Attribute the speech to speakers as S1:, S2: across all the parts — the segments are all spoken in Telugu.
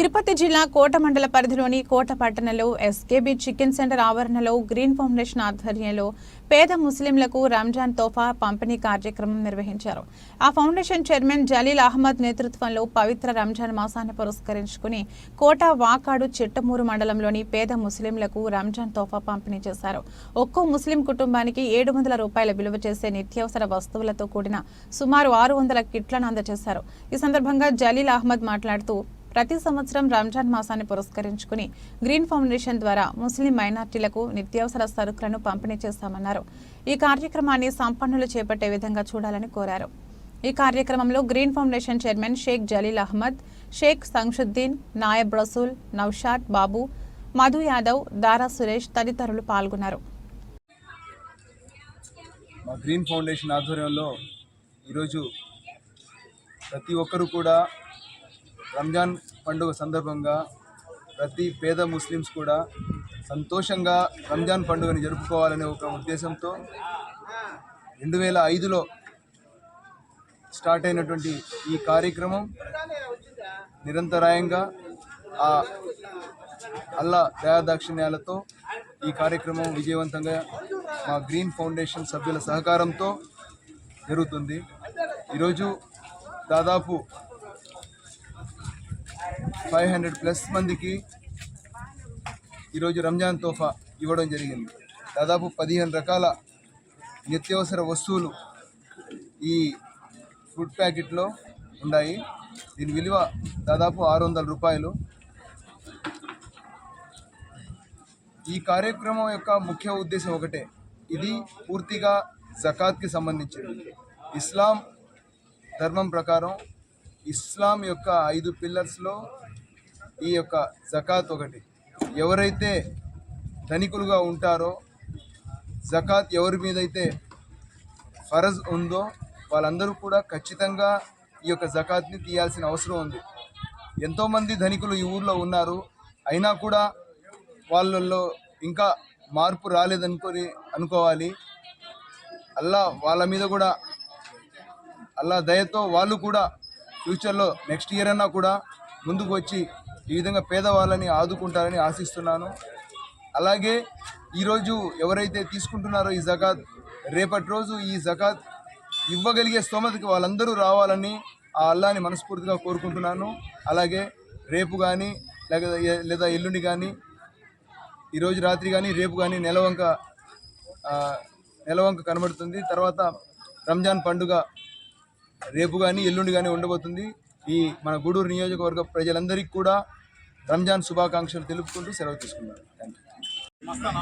S1: తిరుపతి జిల్లా కోట మండల పరిధిలోని కోట పట్టణంలో ఎస్కేబీ చికెన్ సెంటర్ ఆవరణలో గ్రీన్ ఫౌండేషన్ ఆధ్వర్యంలో పేద ముస్లింలకు రంజాన్ తోఫా పంపిణీ కార్యక్రమం నిర్వహించారు. ఆ ఫౌండేషన్ చైర్మన్ జలీల్ అహ్మద్ నేతృత్వంలో పవిత్ర రంజాన్ మాసాన్ని పురస్కరించుకుని కోట వాకాడు చిట్టమూరు మండలంలోని పేద ముస్లింలకు రంజాన్ తోఫా పంపిణీ చేశారు. ఒక్కో ముస్లిం కుటుంబానికి ఏడు వందల రూపాయల విలువ చేసే నిత్యావసర వస్తువులతో కూడిన సుమారు ఆరు వందల కిట్లను అందజేశారు. ఈ సందర్భంగా జలీల్ అహ్మద్ మాట్లాడుతూ ప్రతి సంవత్సరం రంజాన్ మాసాన్ని పురస్కరించుకుని గ్రీన్ ఫౌండేషన్ ద్వారా ముస్లిం మైనార్టీలకు నిత్యావసర సరుకులను పంపిణీ చేస్తామన్నారు. ఈ కార్యక్రమాన్ని సంపన్నులు చేపట్టే విధంగా చూడాలని కోరారు. ఈ కార్యక్రమంలో Green Foundation chairman Shaik Jaleel Ahmed Shaik Shamsuddin Nayab Rasool Naushad Babu Madhu Yadav Dara Suresh తదితరులు పాల్గొన్నారు.
S2: మా గ్రీన్ ఫౌండేషన్ ఆధ్వర్యంలో ఈరోజు ప్రతి ఒక్కరూ కూడా రంజాన్ పండుగ సందర్భంగా ప్రతి పేద ముస్లిమ్స్ కూడా సంతోషంగా రంజాన్ పండుగని జరుపుకోవాలనే ఒక ఉద్దేశంతో రెండు వేల ఐదులో స్టార్ట్ అయినటువంటి ఈ కార్యక్రమం నిరంతరాయంగా ఆ అల్లా దయాదాక్షిణ్యాలతో ఈ కార్యక్రమం విజయవంతంగా మా గ్రీన్ ఫౌండేషన్ సభ్యుల సహకారంతో జరుగుతుంది. ఈరోజు దాదాపు ఫైవ్ హండ్రెడ్ ప్లస్ మందికి ఈరోజు రంజాన్ తోఫా ఇవ్వడం జరిగింది. దాదాపు పదిహేను రకాల నిత్యావసర వస్తువులు ఈ ఫుడ్ ప్యాకెట్లో ఉన్నాయి. దీని విలువ దాదాపు ఆరు వందల రూపాయలు. ఈ కార్యక్రమం యొక్క ముఖ్య ఉద్దేశం ఒకటే. ఇది పూర్తిగా జకాత్కి సంబంధించింది ఇస్లాం ధర్మం ప్రకారం ఇస్లాం యొక్క ఐదు పిల్లర్స్లో ఈ యొక్క జకాత్ ఒకటి. ఎవరైతే ధనికులుగా ఉంటారో జకాత్ ఎవరి మీద అయితే ఫరజ్ ఉందో వాళ్ళందరూ కూడా ఖచ్చితంగా ఈ యొక్క జకాత్ని తీయాల్సిన అవసరం ఉంది. ఎంతోమంది ధనికులు ఈ ఊర్లో ఉన్నారు. అయినా కూడా వాళ్ళల్లో ఇంకా మార్పు రాలేదనుకొని అనుకోవాలి. అల్లా వాళ్ళ మీద కూడా అల్లా దయతో వాళ్ళు కూడా ఫ్యూచర్లో నెక్స్ట్ ఇయర్ అన్నా కూడా ముందుకు వచ్చి ఈ విధంగా పేదవాళ్ళని ఆదుకుంటారని ఆశిస్తున్నాను. అలాగే ఈరోజు ఎవరైతే తీసుకుంటున్నారో ఈ జకాత్ రేపటి రోజు ఈ జకాత్ ఇవ్వగలిగే స్తోమతకి వాళ్ళందరూ రావాలని ఆ అల్లాని మనస్ఫూర్తిగా కోరుకుంటున్నాను. అలాగే రేపు కానీ లేదా లేదా ఎల్లుండి కానీ ఈరోజు రాత్రి కానీ రేపు కానీ నెలవంక నెలవంక కనబడుతుంది. తర్వాత రంజాన్ పండుగ రేపు కానీ ఎల్లుండి కానీ ఉండబోతుంది. ఈ మన గూడూరు నియోజకవర్గ ప్రజలందరికీ కూడా రంజాన్ శుభాకాంక్షలు తెలుపుకుంటూ సెలవు తీసుకున్నారు
S3: నమస్కారం.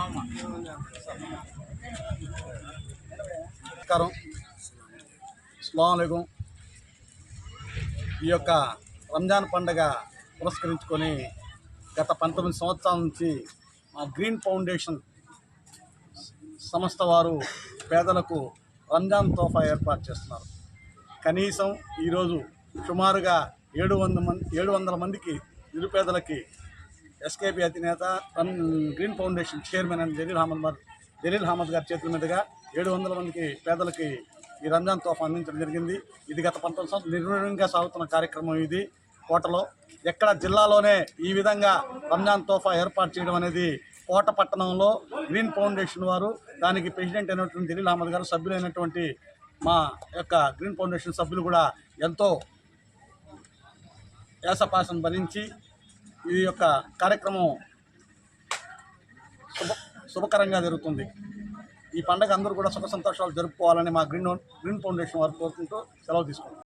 S3: అస్సలం ఈ యొక్క రంజాన్ పండగ పురస్కరించుకొని గత పంతొమ్మిది సంవత్సరాల నుంచి మా గ్రీన్ ఫౌండేషన్ సంస్థ వారు పేదలకు రంజాన్ తోఫా ఏర్పాటు చేస్తున్నారు. కనీసం ఈరోజు సుమారుగా ఏడు వందల మంది ఏడు వందల మందికి నిరుపేదలకి ఎస్కేపీ అధినేత రన్ గ్రీన్ ఫౌండేషన్ చైర్మన్ అని జలీల్ అహ్మద్ జలీల్ అహ్మద్ గారి చేతుల మీదుగా ఏడు వందల మందికి పేదలకి ఈ రంజాన్ తోఫా అందించడం జరిగింది. ఇది గత పంతొమ్మిది సంవత్సరాలు నిర్వీర్యంగా సాగుతున్న కార్యక్రమం ఇది. కోటలో ఎక్కడ జిల్లాలోనే ఈ విధంగా రంజాన్ తోఫా ఏర్పాటు చేయడం అనేది కోట పట్టణంలో గ్రీన్ ఫౌండేషన్ వారు దానికి ప్రెసిడెంట్ అయినటువంటి జలీల్ అహ్మద్ గారు సభ్యులైనటువంటి మా యొక్క గ్రీన్ ఫౌండేషన్ సభ్యులు కూడా ఎంతో యాసపాసను భరించి ఈ యొక్క కార్యక్రమం శుభ శుభకరంగా జరుగుతుంది. ఈ పండగ అందరూ కూడా సుఖ సంతోషాలు జరుపుకోవాలని మా గ్రీన్ గ్రీన్ ఫౌండేషన్ వారు కోరుకుంటూ సెలవు తీసుకుంటాం